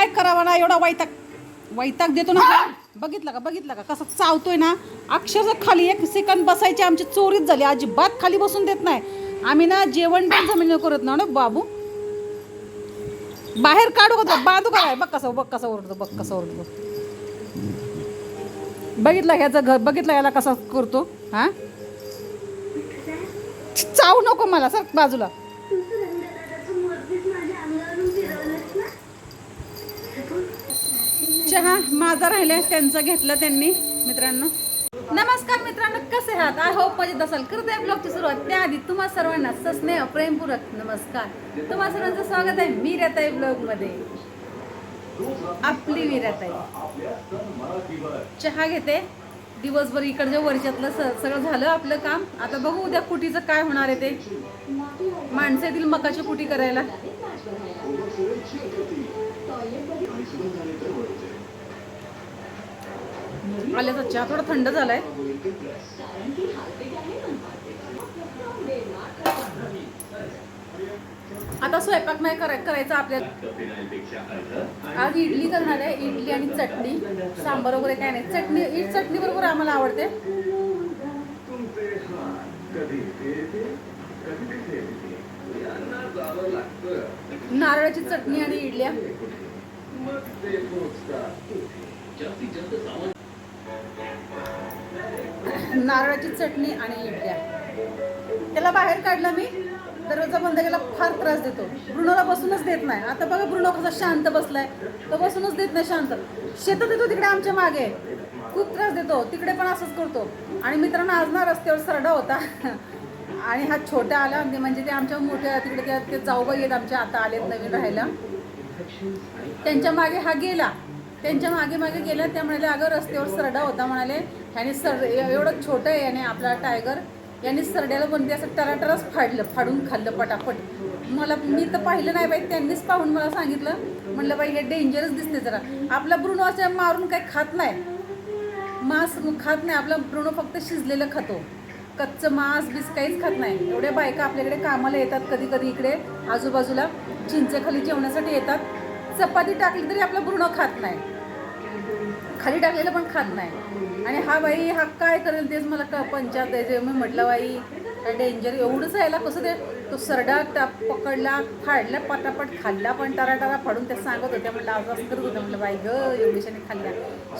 काय करावं ना एवढा वैताग वैताग देतो ना बघितलं का बघितलं का? कसं चावतोय ना? अक्षरशः खाली एक सेकंद बसायची आमची चोरीच झाली. अजिबात खाली बसून देत नाही. आम्ही ना जेवण पण जमिनीवर करत ना बाबू? बाहेर काढू का तो? बांधू काय बघ कसं बघ कसं ओरडतो बघ कसं ओरडतो. बघितलं ह्याचं घर? बघितलं याला कसा करतो? हा? चावू नको मला सर बाजूला. चहा माझा राहिला त्यांचं घेतलं त्यांनी मित्रांनो. नमस्कार मित्रांनो कसे आहात? आय होप मजेत असाल. करते ब्लॉगची सुरुवात त्याआधी तुम्हा सर्वांना सस्नेह प्रेमपूरक नमस्कार. तुम्हा सर्वांचं स्वागत आहे मी रताई ब्लॉगमध्ये आपली विराताई चहा घेते. दिवसभर इकडच्या वर्षातलं स- सगळं झालं आपलं काम. आता बघू उद्या कुटीचं काय होणार आहे ते. माणसं येतील मकाची कुटी करायला. आल्याचा चहा थोडा थंड झालाय. आता स्वयंपाक नाही कराय करायचा आपल्याला. आज इडली करणार आहे इडली आणि चटणी. सांबार वगैरे काय नाही. चटणी इड चटणी बरोबर आम्हाला आवडते. नारळाची चटणी आणि इडल्या. नारळाची चटणी आणि इडल्या त्याला बाहेर काढलं मी दरवाजा बंद केला फार त्रास देतो. ब्रुणोला बसूनच देत नाही. आता बघा ब्रुणो कसा शांत बसलाय. तो बसूनच देत नाही शांत. शेतात येतो तिकडे आमच्या मागे. खूप त्रास देतो. तिकडे पण असंच करतो. आणि मित्रांनो आज ना रस्त्यावर सरडा होता. आणि हा छोट्या आला. म्हणजे ते आमच्या मोठ्या तिकडे त्या ते जाऊबाई आहेत आमच्या. आता आलेत नवीन राहायला. त्यांच्या मागे हा गेला. त्यांच्या मागे मागे गेल्या त्या म्हणाले अगं रस्त्यावर सरडा होता म्हणाले. ह्याने सर एवढं छोटं आहे याने आपला टायगर यांनी सरड्याला बनते असं टराटरच फाडलं फाडून खाल्लं पटापट. मला मी तर पाहिलं नाही बाई त्यांनीच पाहून मला सांगितलं. म्हणलं बाई हे डेंजरस दिसते जरा. आपला ब्रुणो असं मारून काही खात नाही. मांस खात नाही. आपला ब्रुणो फक्त शिजलेलं खातो. कच्चं मांस बीस काहीच खात नाही. एवढ्या बायका आपल्याकडे कामाला येतात कधी कधी इकडे आजूबाजूला. चिंचेखाली जेवण्यासाठी येतात. चपाती टाकली तरी आपला ब्रुणो खात नाही. खाली टाकलेलं पण खात नाही. आणि हा बाई हा काय करेल तेच मला का पंचायत आहे जे मी म्हटलं बाई डेंजर एवढंच यायला कसं ते? तो सरडा टाप पकडला फाडला पटापट खाल्ला पण टारा टारा फाडून ते सांगत होत्या. म्हटलं आज असं करत होतं म्हटलं बाई ग एवढ्याशाने खाल्ल्या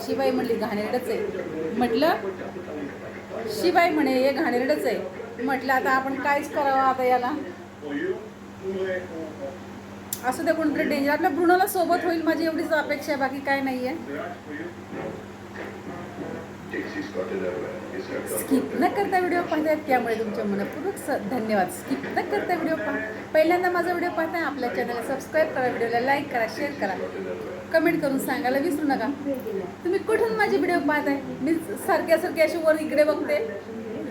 शिबाई म्हणली घाणेरडच आहे. म्हटलं शिबाई म्हणे हे घाणेरडच आहे. म्हटलं आता आपण कायच करावं आता याला? असं त्या कोणतरी डेंजर आपल्या भ्रूणाला सोबत होईल माझी एवढीच अपेक्षा आहे बाकी काय नाही आहे स्किप न करता व्हिडिओ पाहताय त्यामुळे तुमच्या मनपूर्वक स धन्यवाद. स्किप न करता व्हिडिओ पहा. पहिल्यांदा माझा व्हिडिओ पाहताय आपल्या चॅनलला सबस्क्राईब करा व्हिडिओला लाईक करा शेअर करा. कमेंट करून सांगायला विसरू नका. तुम्ही कुठून माझे व्हिडिओ पाहताय? मी सारख्या सारख्या अशी वर इकडे बघते.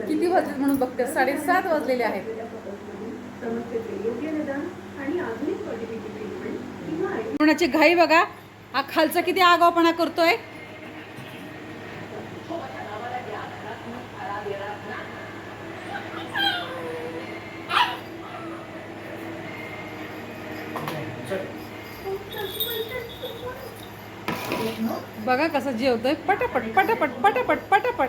किती वाजले म्हणून बघते? साडेसात वाजलेले आहेत. कोणाची घाई बघा. हा खालचा किती आगावपणा करतोय. बघा कसं जेवतोय. पटापट पटापट पटापट पटापट.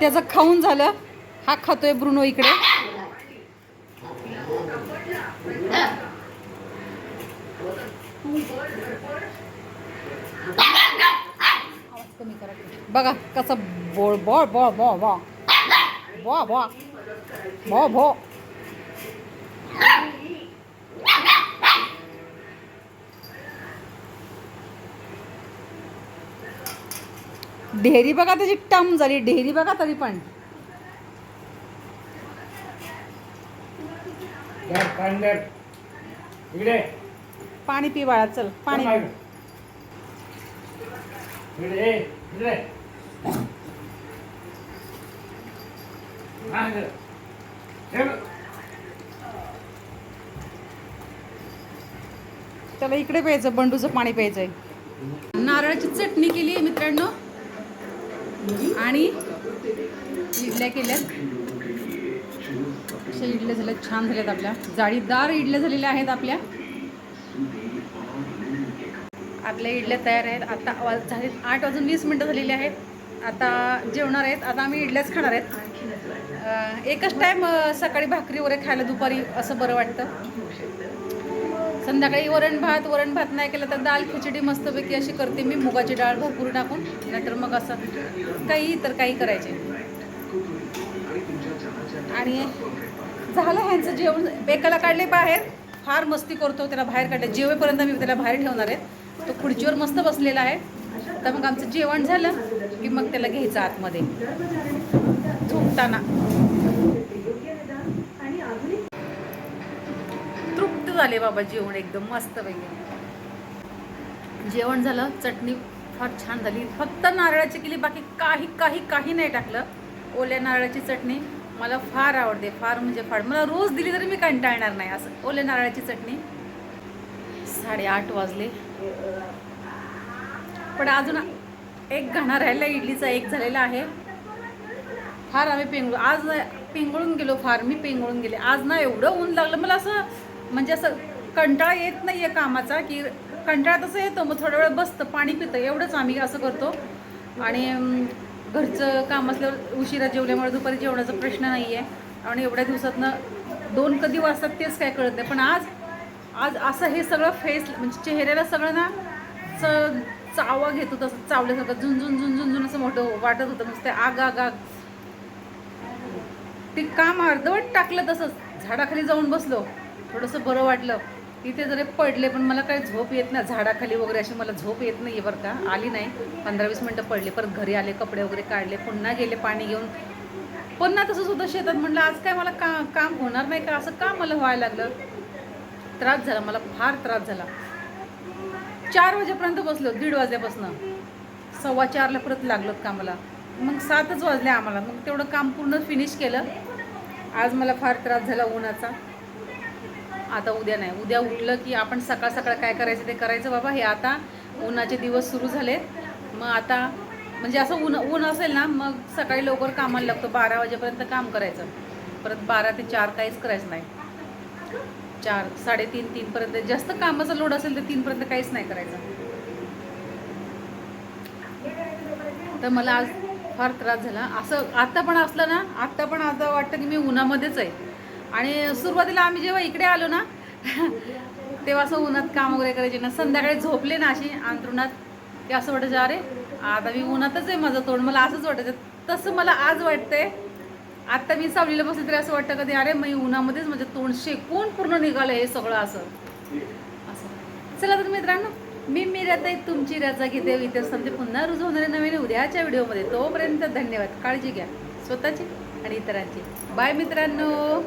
त्याचं खाऊन झालं. हा खातोय ब्रुनो इकडे. बघा कसं बोळ बोळ बो बो बो बो बो बो बो ढेरी बघा त्याची टम झाली ढेरी बघा तरी पण. पाणी पी बाळा चल पाणी. त्याला इकडे प्यायचं बंडूचं पाणी प्यायचंय. नारळाची चटणी केली मित्रांनो. आणि इडल्या केल्यात. अशा इडल्या झाल्या छान झाल्यात आपल्या. जाळीदार इडल्या झालेल्या आहेत आपल्या. आपल्या इडल्या तयार आहेत. आता वाज- झाले आठ वाजून वीस मिनटं झालेली आहेत. आता जेवणार आहेत. आता आम्ही इडल्याच खाणार आहेत. एकच टाईम सकाळी भाकरी वगैरे खायला दुपारी असं बरं वाटतं. संध्याकाळी वरण भात वरण भात नाही केलं तर दाल खिचडी मस्तपैकी अशी करते मी. मुगाची डाळ भरपूर टाकून नाहीतर मग असं काही तर काही करायचे. आणि झालं ह्यांचं जेवण. एकाला काढले बाहेर. फार मस्ती करतो त्याला बाहेर काढले. जेवेपर्यंत मी त्याला बाहेर ठेवणार आहे तो खुर्चीवर मस्त बसलेला आहे. तर मग आमचं जेवण झालं की मग त्याला घ्यायचं आतमध्ये. झोपताना. झाले बाबा जेवण एकदम मस्त पैकी जेवण झालं चटणी फार छान झाली. फक्त नारळाची केली बाकी काही काही काही नाही टाकलं. ओल्या नारळाची चटणी मला फार आवडते फार म्हणजे फार. मला रोज दिली तरी मी कंटाळणार नाही असं ओल्या नारळाची चटणी. साडेआठ वाजले. पण अजून एक घाणा राहिला इडलीचा एक झालेला आहे. फार आम्ही पेंगळू आज पिंगळून पेंगळून गेलो फार मी पेंगळून गेले. आज ना एवढं ऊन लागलं मला असं म्हणजे असं कंटाळा येत नाही आहे कामाचा की कंटाळा तसं येतो मग थोडा वेळ बसतं पाणी पितं एवढंच आम्ही असं करतो. आणि घरचं काम असल्यावर उशिरा जेवल्यामुळे दुपारी जेवणाचा प्रश्न नाही आहे आणि एवढ्या दिवसातनं दोन कधी वाजतात तेच काय कळत नाही. पण आज आज असं हे सगळं फेस म्हणजे चेहऱ्याला सगळं ना च चावा घेत होतं असं चावल्यासारखं झुंझुन झुंझुन झुन असं मोठं वाटत होतं नुसतं आग आग आग. ते काम अर्धवट टाकलं तसंच झाडाखाली जाऊन बसलो. थोडंसं बरं वाटलं. तिथे जरी पडले पण मला काही झोप येत नाही. झाडाखाली वगैरे अशी मला झोप येत नाही बरं का. आली नाही. पंधरा वीस मिनटं पडले परत घरी आले कपडे वगैरे काढले पुन्हा गेले पाणी घेऊन. पुन्हा तसंच होतं शेतात म्हटलं आज काय मला का काम होणार नाही का? असं का मला व्हायला लागलं? त्रास झाला. मला फार त्रास झाला. चार वाजेपर्यंत बसलो दीड वाजल्यापासून. सव्वा चारला परत लागलो कामाला. मग सातच वाजले आम्हाला. मग तेवढं काम पूर्ण फिनिश केलं. आज मला फार त्रास झाला उन्हाचा. आता उद्या नाही. उद्या उठलं की आपण सकाळ सकाळ काय करायचं ते करायचं बाबा. हे आता उन्हाचे दिवस सुरू झाले मग आता म्हणजे असं ऊन ऊन असेल ना मग सकाळी लवकर कामाला लागतो. बारा वाजेपर्यंत काम करायचं. परत बारा ते चार काहीच करायचं नाही. चार साडेतीन तीनपर्यंत जास्त कामाचा लोड असेल तर तीनपर्यंत काहीच नाही करायचं. तर मला आज फार त्रास झाला. असं आत्ता पण असलं ना आत्ता पण आता वाटतं की मी उन्हामध्येच आहे. आणि सुरुवातीला आम्ही जेव्हा इकडे आलो ना तेव्हा असं उन्हात काम वगैरे करायचे ना संध्याकाळी झोपले ना अशी अंतरुणात ते असं वाटायचं अरे आता मी उन्हातच आहे माझं तोंड मला असंच वाटायचं. तसं मला आज वाटतंय आत्ता मी सावलीला बसले तरी असं वाटतं कधी अरे मी उन्हामध्येच माझं तोंड शेकून पूर्ण निघालं हे सगळं असं. असं. चला तर मित्रांनो मी मी आहे तुमची रजा घेते इथे समजे पुन्हा रुजू होणारे नवीन उद्याच्या व्हिडिओमध्ये. तोपर्यंत धन्यवाद. काळजी घ्या. स्वतःची आणि इतरांची. बाय मित्रांनो.